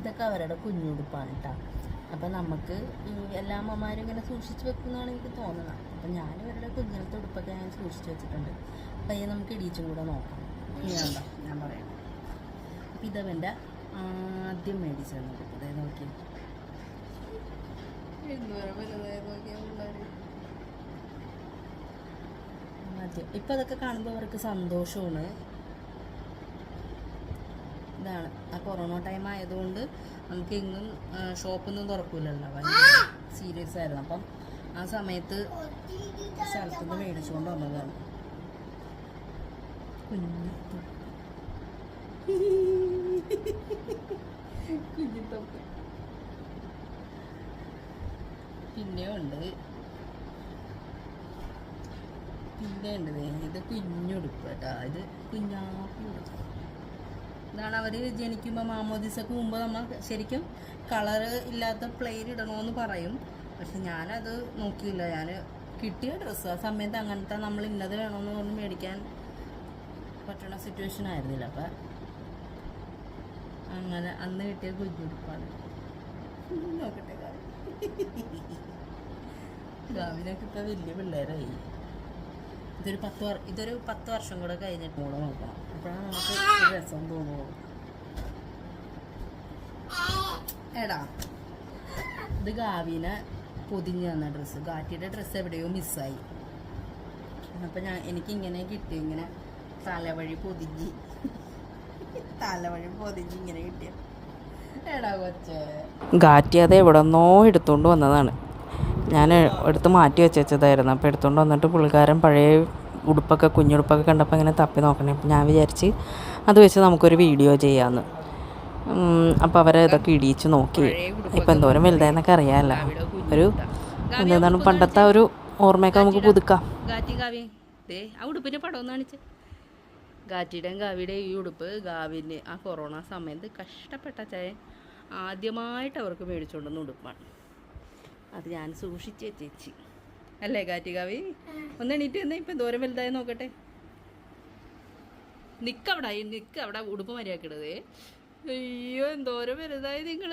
ഇതൊക്കെ അവരുടെ കുഞ്ഞുടുപ്പാണ് കേട്ടോ അപ്പം നമുക്ക് എല്ലാ അമ്മമാരും ഇങ്ങനെ സൂക്ഷിച്ച് വെക്കുന്നതാണ് എനിക്ക് തോന്നുന്നത് അപ്പം ഞാൻ ഇവരുടെ കുഞ്ഞിലത്തെ ഉടുപ്പൊക്കെ ഞാൻ സൂക്ഷിച്ച് വെച്ചിട്ടുണ്ട്. പയ്യെ നമുക്ക് ഇടിച്ചും കൂടെ നോക്കാം. ഇനി ഞാൻ പറയാം. അപ്പം ഇതവന്റെ ആദ്യം മേടിച്ചത് ഉടുപ്പ്. അതായത് നോക്കി ആദ്യം. ഇപ്പം അതൊക്കെ കാണുമ്പോൾ അവർക്ക് സന്തോഷമാണ്. ഇതാണ്. ആ കൊറോണ ടൈം ആയതുകൊണ്ട് നമുക്ക് എങ്ങും ഷോപ്പൊന്നും തുറക്കൂലല്ലോ. ഭയങ്കര സീരിയസ് ആയിരുന്നു. അപ്പം ആ സമയത്ത് സ്ഥലത്തുനിന്ന് മേടിച്ചുകൊണ്ട് വന്നതാണ്. കുഞ്ഞു കുഞ്ഞിത്തൊപ്പ് ഉണ്ട്. പിന്നെ ഉണ്ട്. ഇത് കുഞ്ഞുടുപ്പ് കേട്ടോ. ഇത് കുഞ്ഞാപ്പി ഉടുപ്പ് ഇതാണ് അവർ ജനിക്കുമ്പോൾ മാമോദിസക്ക് മുമ്പ് നമ്മൾ ശരിക്കും കളറ് ഇല്ലാത്ത പ്ലെയിൻ ഇടണമെന്ന് പറയും. പക്ഷെ ഞാനത് നോക്കിയില്ല. ഞാൻ കിട്ടിയ ഡ്രസ്സ് ആ സമയത്ത് അങ്ങനത്തെ നമ്മൾ ഇന്നത് വേണമെന്ന് പറഞ്ഞ് മേടിക്കാൻ പറ്റണ സിറ്റുവേഷൻ ആയിരുന്നില്ല. അപ്പം അങ്ങനെ അന്ന് കിട്ടിയ കുഞ്ഞുടുപ്പാണ്. നോക്കട്ടെ ഗാവിനൊക്കെ ഇപ്പം വലിയ പിള്ളേരായി. ഇതൊരു പത്ത് ഇതൊരു പത്ത് വർഷം കൂടെ കഴിഞ്ഞിട്ട് കൂടെ നോക്കണം. അപ്പോഴാണ് നമുക്ക് രസം തോന്നുള്ളൂ എടാ ഇത് ഗാവിനെ പൊതിഞ്ഞ് തന്ന ഡ്രസ്സ് ഗാറ്റിയുടെ ഡ്രസ്സ് എവിടെയോ മിസ്സായി അപ്പം ഞാൻ എനിക്കിങ്ങനെ കിട്ടി ഇങ്ങനെ തലവഴി പൊതിഞ്ഞ്. തലവഴി പൊതിഞ്ഞ് ഇങ്ങനെ കിട്ടിയ എടാ കൊച്ചേ. ഗാറ്റി അത് എവിടെ നിന്നോ എടുത്തുകൊണ്ട് വന്നതാണ്. ഞാൻ എടുത്ത് മാറ്റി വെച്ചതായിരുന്നു അപ്പോൾ എടുത്തുകൊണ്ട് വന്നിട്ട് പുള്ളിക്കാരൻ പഴയ ഉടുപ്പൊക്കെ കുഞ്ഞുടുപ്പൊക്കെ കണ്ടപ്പോൾ ഇങ്ങനെ തപ്പി നോക്കണേ. അപ്പോൾ ഞാൻ വിചാരിച്ച് അത് വെച്ച് നമുക്കൊരു വീഡിയോ ചെയ്യാമെന്ന് അപ്പോൾ അവരെ ഇതൊക്കെ ഇടിയിച്ച് നോക്കി. ഇപ്പം എന്തോരം വലുതായെന്നൊക്കെ അറിയാമല്ല ഒരു എന്താണ് പണ്ടത്തെ ഒരു ഓർമ്മയൊക്കെ നമുക്ക് പുതുക്കാം. ആ പടം ഗാറ്റിയുടെയും ഗാവിയുടെയും ഈ ഉടുപ്പ് ഗാവിന് ആ കൊറോണ സമയത്ത് കഷ്ടപ്പെട്ട ചായ ആദ്യമായിട്ട് അവർക്ക് മേടിച്ചുകൊണ്ടുവന്ന ഉടുപ്പാണ്. അത് ഞാൻ സൂക്ഷിച്ചേ ചേച്ചി. അല്ലേ കാറ്റികാവി? ഒന്ന് എണീറ്റ് തന്നെ ഇപ്പം ദൂരം വലുതായി നോക്കട്ടെ. നിക്കവിടെ നിൽക്ക അവിടെ ഉടുപ്പ് മര്യാക്കിടതേ അയ്യോ എന്തോരം വലുതായി നിങ്ങൾ.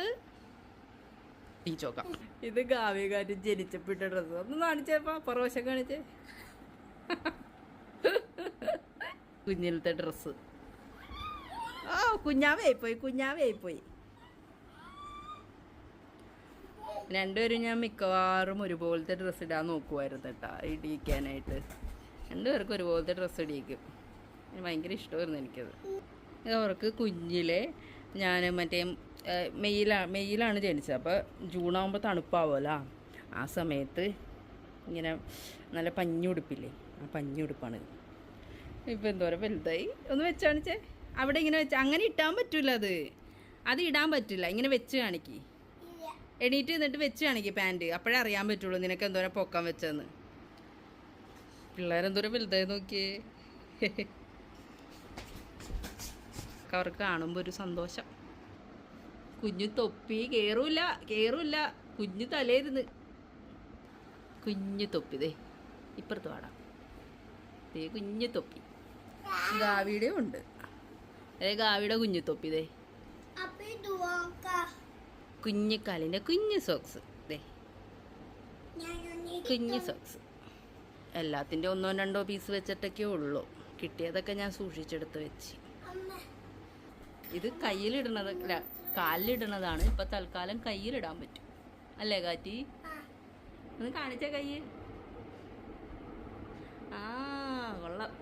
ടീച്ചോക്കാം ഇത് ഗാവി കാറ്റ് ജനിച്ചപ്പിട്ട ഡ്രസ്സ്. ഒന്ന് കാണിച്ചേപ്പാ പുറവശം കാണിച്ചേ. കുഞ്ഞിലത്തെ ഡ്രസ്സ്. ആ കുഞ്ഞാവേ പോയി കുഞ്ഞാവേ പോയി രണ്ടുപേരും ഞാൻ മിക്കവാറും ഒരുപോലത്തെ ഡ്രസ്സ് ഇടാൻ നോക്കുമായിരുന്നു കേട്ടോ ഇടിയിക്കാനായിട്ട്. രണ്ടുപേർക്കും ഒരുപോലത്തെ ഡ്രസ്സ് ഇടിയിക്കും. ഭയങ്കര ഇഷ്ടമായിരുന്നു എനിക്കത്. അവർക്ക് കുഞ്ഞിലെ ഞാൻ മറ്റേ മെയ്യിലാണ് മെയ്യിലാണ് ജനിച്ചത്. അപ്പോൾ ജൂണാകുമ്പോൾ തണുപ്പാവുമല്ലോ. ആ സമയത്ത് ഇങ്ങനെ നല്ല പഞ്ഞി പഞ്ഞുടുപ്പില്ലേ ആ പഞ്ഞി ഉടുപ്പാണ് ഇപ്പം എന്തോരം വലുതായി. ഒന്ന് വെച്ച് കാണിച്ചേ. അവിടെ ഇങ്ങനെ വെച്ച് അങ്ങനെ ഇട്ടാൻ പറ്റില്ല അത്. അത് ഇടാൻ പറ്റില്ല. ഇങ്ങനെ വെച്ച് കാണിക്ക്. എണീറ്റ് നിന്നിട്ട് വെച്ച് കാണിക്കും പാന്റ്. അപ്പോഴേ അറിയാൻ പറ്റുള്ളൂ നിനക്ക് എന്തോരം പൊക്കാൻ വെച്ചതെന്ന് പിള്ളേരെന്തോരം വലുതായി നോക്കിയേ. അവർക്ക് കാണുമ്പോൾ ഒരു സന്തോഷം. കുഞ്ഞു തൊപ്പി കയറൂല കയറൂല കുഞ്ഞു തലേരുന്ന് കുഞ്ഞു തൊപ്പി ദേ ഇപ്പുറത്ത് പാടാം ദേ കുഞ്ഞു തൊപ്പി. ഗാവിയുടെ ഉണ്ട്. അതെ ഗാവിയുടെ കുഞ്ഞു തൊപ്പി ദേ. കുഞ്ഞിക്കാലിന്റെ കുഞ്ഞ് സോക്സ് ദേ. കുഞ്ഞ് സോക്സ് എല്ലാത്തിന്റെ ഒന്നോ രണ്ടോ പീസ് വെച്ചിട്ടൊക്കെ ഉള്ളൂ. കിട്ടിയതൊക്കെ ഞാൻ സൂക്ഷിച്ചെടുത്ത് വെച്ച്. ഇത് കയ്യിലിടണത് കാലിലിടണതാണ് ഇപ്പൊ തൽക്കാലം കയ്യിലിടാൻ പറ്റും. അല്ലേ കാറ്റി ഒന്ന് കാണിച്ച കയ്യ്. ആ കൊള്ളാം.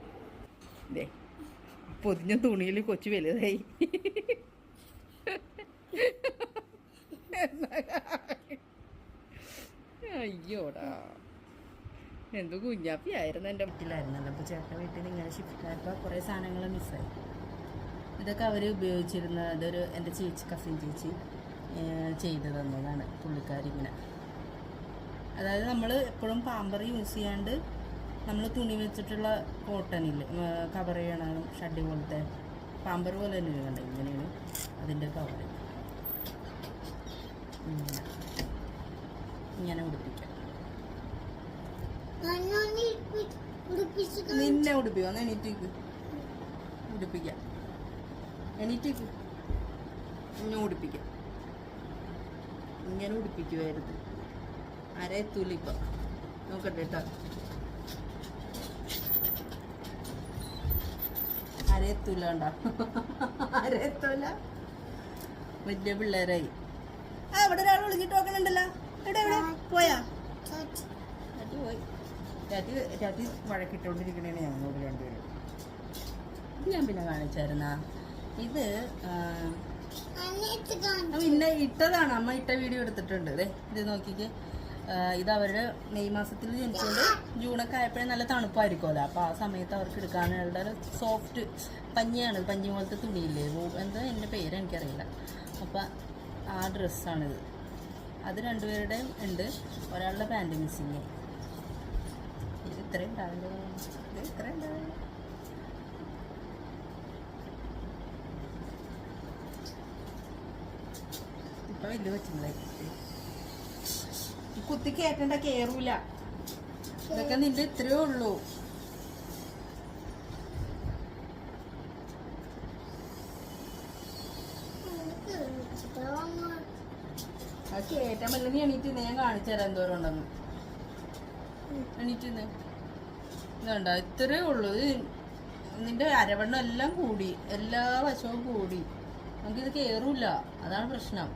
പൊതിഞ്ഞ തുണിയിൽ കൊച്ചു വലുതായി. അയ്യോടാ. എന്ത് കുഞ്ഞാപ്പി ആയിരുന്നു എന്റെ വീട്ടിലായിരുന്നല്ലോ അപ്പോൾ ചേട്ടന്റെ വീട്ടിൽ നിന്ന് ഇങ്ങനെ ഷിഫ്റ്റ് ആയപ്പോൾ കുറേ സാധനങ്ങൾ മിസ്സായി ഇതൊക്കെ അവർ ഉപയോഗിച്ചിരുന്ന അതൊരു എന്റെ ചേച്ചി കസിൻ ചേച്ചി ചെയ്തു തന്നതാണ് പുള്ളിക്കാരി ഇങ്ങനെ. അതായത് നമ്മൾ എപ്പോഴും പാമ്പർ യൂസ് ചെയ്യാണ്ട് നമ്മൾ തുണി വെച്ചിട്ടുള്ള കോട്ടണില്ലേ കവർ ചെയ്യണം ഷഡ്ഡി പോലത്തെ പാമ്പർ പോലെ തന്നെ കണ്ട ഇങ്ങനെയാണ് അതിന്റെ കവർ ഇങ്ങനെ ഉടുപ്പിക്കാം. നിന്നെ ഉടുപ്പിക്കോ ഒന്ന് എണീറ്റേക്ക്. ഉടുപ്പിക്കാം. എണീറ്റേക്ക്. ഇന്നെ ഉടുപ്പിക്കാം. ഇങ്ങനെ ഉടുപ്പിക്കുമായിരുന്നു അരേ തുലിപ്പ. നോക്കട്ടെ കേട്ടോ അരേ തുല ഉണ്ടോ അരേ തുല. വലിയ പിള്ളേരായി. ആ ഇവിടെ ഒരാൾ വിളിച്ചിട്ട് നോക്കണുണ്ടല്ലോ. എവിടെ എവിടെ? പോയാ? പോയി. ഞങ്ങളോട് രണ്ടുപേരും. ഞാൻ പിന്നെ കാണിച്ചായിരുന്ന? ഇത് പിന്നെ ഇട്ടതാണ്. അമ്മ ഇട്ട വീഡിയോ എടുത്തിട്ടുണ്ട്. അതെ ഇത് നോക്കിക്കേ. ഇത് അവരുടെ മെയ് മാസത്തിൽ ജനിച്ചത് ജൂണൊക്കെ ആയപ്പോഴേ നല്ല തണുപ്പായിരിക്കുമല്ലോ. അപ്പോൾ ആ സമയത്ത് അവർക്ക് എടുക്കാനുള്ള സോഫ്റ്റ് പഞ്ഞിയാണ്. പഞ്ഞി പോലത്തെ തുണിയില്ലേ? എന്താ എന്റെ പേര് എനിക്കറിയില്ല. അപ്പം ആ ഡ്രസ്സാണിത്. അത് രണ്ടുപേരുടെയും ഉണ്ട്. ഒരാളുടെ പാന്റ് മിസ്സിങ് ഇത് ഇത്രയും ഇത്രയും ഇപ്പൊ വലിയ കൊച്ചുങ്ങളായി കുത്തി കേട്ടണ്ട കേറൂല. ഇതൊക്കെ നിന്റെ ഇത്രയേ ഉള്ളൂ. അത് കേറ്റാൻ പറ്റില്ല നീ എണീറ്റ് ഞാൻ കാണിച്ചു തരാം എന്തോരം ഉണ്ടെന്ന് എണീറ്റ് ഇതുണ്ട ഇത്രയേ ഉള്ളൂ. നിന്റെ അരവണ്ണം എല്ലാം കൂടി. എല്ലാ വശവും കൂടി. നമുക്ക് ഇത് കേറൂല. അതാണ് പ്രശ്നം.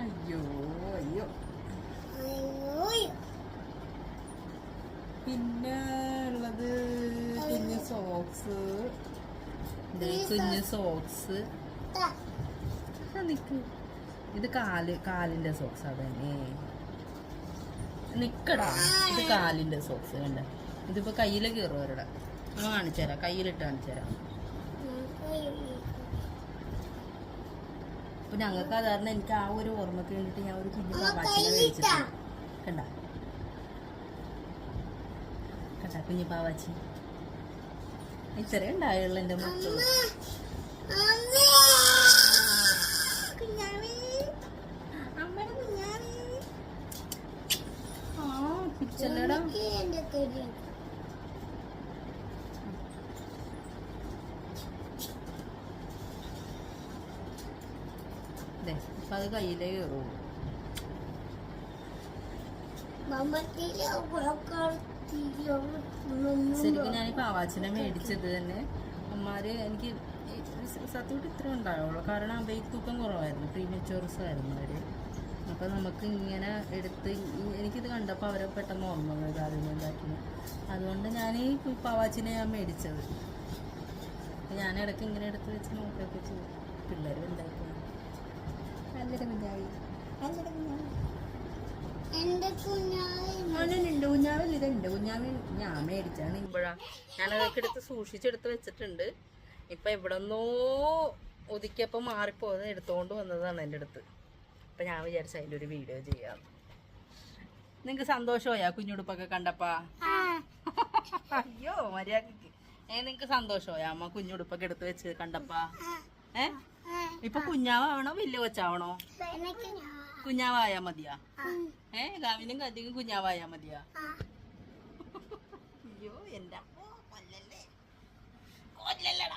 അയ്യോ അയ്യോ. പിന്നെ ഉള്ളത് കുഞ്ഞു സോക്സ് കുഞ്ഞു സോക്സ് നിക്ക്. ഇത് കാൽ കാലിന്റെ സോക്സ് അതന്നെ നിക്കടാ. ഇത് കാലിന്റെ സോക്സ് കണ്ട? ഇതിപ്പോ കയ്യിൽ കയറും അവരുടെ. ഞാൻ കാണിച്ചേരാ കയ്യിലിട്ട് കാണിച്ചുതരാം അപ്പൊ ഞങ്ങൾക്ക് അതായിരുന്നു എനിക്ക് ആ ഒരു ഓർമ്മക്ക് വേണ്ടിട്ട് ഞാൻ ഒരു കുഞ്ഞു പാവാച്ചിനെ കണ്ട? കണ്ട കുഞ്ഞു പാവാച്ചി? ഇത്രേ ഉണ്ടായുള്ളൂ എന്റെ മക്കൾ കുഞ്ഞാവേ അമ്മയുടെ കുഞ്ഞാവേ ആ പിച്ചല്ലടാ അത് കയ്യിലേ കയറുള്ളൂ ശരിക്കും ഞാൻ ഈ മേടിച്ചത് തന്നെ. അമ്മമാര് എനിക്ക് സത്യമായിട്ട് ഇത്ര ഉണ്ടാവുള്ളൂ. കാരണം അവയ്ക്ക് തൂക്കം കുറവായിരുന്നു. പ്രീമച്യൂർസ് ആയിരുന്നു അവർ അപ്പൊ നമുക്ക് ഇങ്ങനെ എടുത്ത് എനിക്കിത് കണ്ടപ്പോൾ അവരെ പെട്ടെന്ന് ഓർമ്മ വന്നത് അതിനെ ഇതാക്കി അതുകൊണ്ട് ഞാൻ ഈ പാവാച്ചിനെ ഞാൻ മേടിച്ചത്. ഞാൻ ഇടയ്ക്ക് ഇങ്ങനെ എടുത്ത് വെച്ച് നോക്കിയൊക്കെ ചെയ്തു പിള്ളേർ വലുതായിപ്പോയി. നല്ലൊരു കുഞ്ഞാവി. നല്ലൊരു ഇത് കുഞ്ഞാവി. ഞാൻ മേടിച്ചാണ് ഇപ്പോഴാ ഞാൻ അതൊക്കെ എടുത്ത് സൂക്ഷിച്ചെടുത്ത് വെച്ചിട്ടുണ്ട്. ഇപ്പൊ എവിടെന്നോ ഒതുക്കിയപ്പോ മാറിപ്പോയത് എടുത്തോണ്ട് വന്നതാണ് എന്റെ അടുത്ത്. അപ്പൊ ഞാൻ വിചാരിച്ച അതിന്റെ ഒരു വീഡിയോ ചെയ്യാം. നിങ്ങക്ക് സന്തോഷമായാ കുഞ്ഞുടുപ്പൊക്കെ കണ്ടപ്പാ? അയ്യോ മര്യാദയ്ക്ക്. ഏ നിങ്ങക്ക് സന്തോഷമായോ അമ്മ കുഞ്ഞുടുപ്പൊക്കെ എടുത്തു വെച്ച് കണ്ടപ്പാ? ഏ? ഇപ്പൊ കുഞ്ഞാവാണോ വലിയ കൊച്ചാവണോ? കുഞ്ഞാവായാ മതിയാ? ഏ ഗാവിനും കത്തിക്കും കുഞ്ഞാവായാ മതിയാ? അയ്യോ എന്റെ അമ്മോ കൊല്ലല്ലേ? കൊല്ലല്ലേ